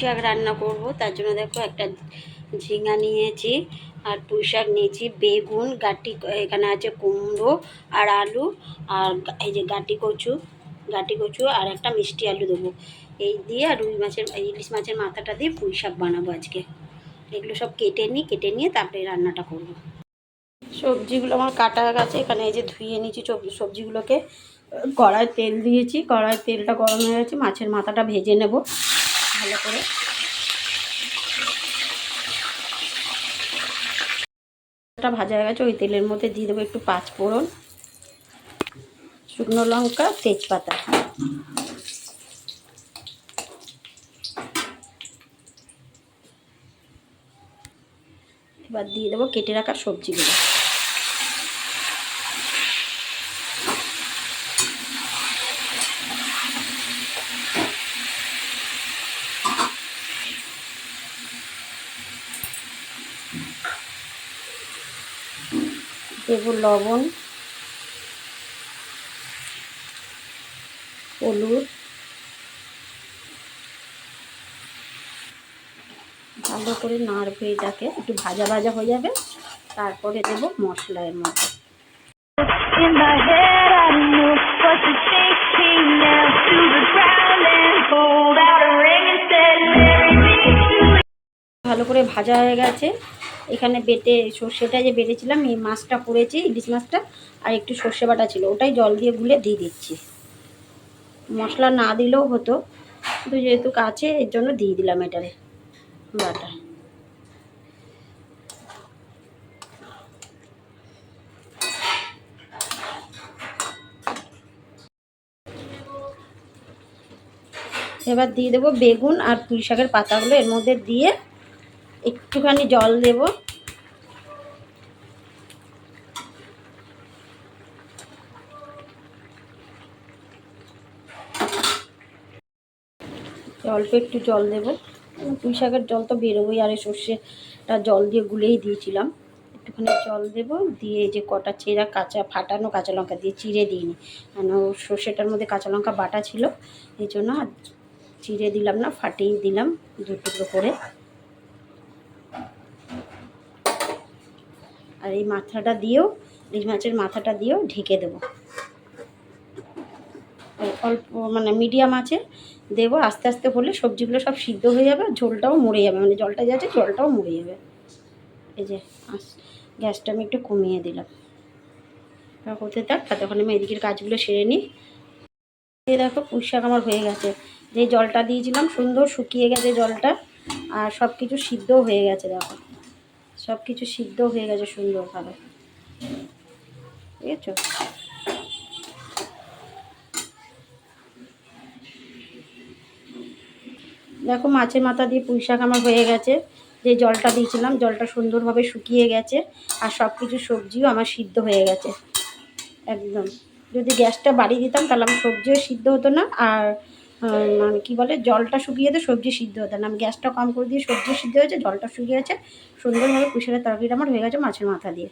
শাক রান্না করব। তার জন্য দেখো একটা ঝিঙা নিয়েছি, আর পুঁই শাক নিয়েছি, বেগুন, গাটি, এখানে আছে কুমড়ো আর আলু, আর এই যে গাটি কচু গাটি কচু আর একটা মিষ্টি আলু দেবো। এই দিয়ে আর রুই মাছের, ইলিশ মাছের মাথাটা দিয়ে পুঁই শাক বানাবো আজকে। এগুলো সব কেটে নিই, কেটে নিয়ে তারপরে রান্নাটা করব। সবজিগুলো আমার কাটা গেছে, এখানে এই যে ধুয়ে নিয়েছি সব- সবজিগুলোকে কড়ায় তেল দিয়েছি কড়ায় তেলটা গরম হয়ে গেছে, মাছের মাথাটা ভেজে নেব। ভালো করে। ভাজা হয়ে গেছে, ওই তেলের মধ্যে দিয়ে দেবো একটু পাঁচ ফোড়ন, শুকনো লঙ্কা, তেজপাতা। এবার দিয়ে দেবো কেটে রাখা সবজিগুলো। টেবিল লবণ হলুদ ভালো করে নাড় হয়ে যাকে একটু ভাজা ভাজা হয়ে যাবে তারপরে দেব মশলা এর মধ্যে ভালো করে ভাজা হয়ে গেছে। এখানে বেটে সর্ষেটা যে বেটেছিলাম, এই মাছটা করেছি ইলিশ মাছটা, আর একটু সর্ষে বাটা ছিল। ওটাই জল দিয়ে গুলে দিয়ে দিচ্ছি। মশলা না দিলেও হতো। কিন্তু যেহেতু কাছে, এর জন্য দিয়ে দিলাম এটারে বাটা। এবার দিয়ে দেবো বেগুন আর পুঁই শাকের পাতাগুলো এর মধ্যে দিয়ে একটুখানি জল দেব। অল্প একটু জল দেব। পুঁই শাকের জল তো বেরোবেই, আর এই সর্ষেটা জল দিয়ে গুলেই দিয়েছিলাম। একটুখানি জল দেব, দিয়ে যে কটা চেরা কাঁচা, ফাটানো কাঁচা লঙ্কা দিয়ে চিড়ে দিইনি। কেন সর্ষেটার মধ্যে কাঁচা লঙ্কা বাটা ছিল, এই জন্য আর চিড়ে দিলাম না, ফাটিয়ে দিলাম দু টুকরো করে। আর এই মাথাটা দিয়েও ইলিশ মাছের মাথাটা দিয়েও ঢেকে দেবো। অল্প মানে মিডিয়াম আছে, দেবো, আস্তে আস্তে হলে সবজিগুলো সব সিদ্ধ হয়ে যাবে ঝোলটাও মরে যাবে মানে জলটা যাচ্ছে জলটাও মরে যাবে। এই যে গ্যাসটা আমি একটু কমিয়ে দিলাম। হতে থাক ততক্ষণ আমি এদিকের কাজগুলো সেরে নিই। দেখো, পুঁই আমার হয়ে গেছে। যে জলটা দিয়েছিলাম, সুন্দর শুকিয়ে গেছে জলটা, আর সব কিছু সিদ্ধও হয়ে গেছে, দেখো। সব কিছু সিদ্ধ হয়ে গেছে সুন্দরভাবে। বুঝেছ দেখো মাছের মাথা দিয়ে পুঁই শাক আমার হয়ে গেছে। যে জলটা দিয়েছিলাম, জলটা সুন্দরভাবে শুকিয়ে গেছে আর সব কিছু সবজিও আমার সিদ্ধ হয়ে গেছে। একদম। যদি গ্যাসটা বাড়িয়ে দিতাম তাহলে আমার সবজিও সিদ্ধ হতো না আর মানে কী বলে, জলটা শুকিয়ে যেতে সবজি সিদ্ধ হতো না। আমি গ্যাসটা কম করে দিয়ে সবজি সিদ্ধ হয়েছে, জলটা শুকিয়ে গেছে, সুন্দরভাবে পুঁই তরকারিটা আমার হয়ে গেছে মাছের মাথা দিয়ে।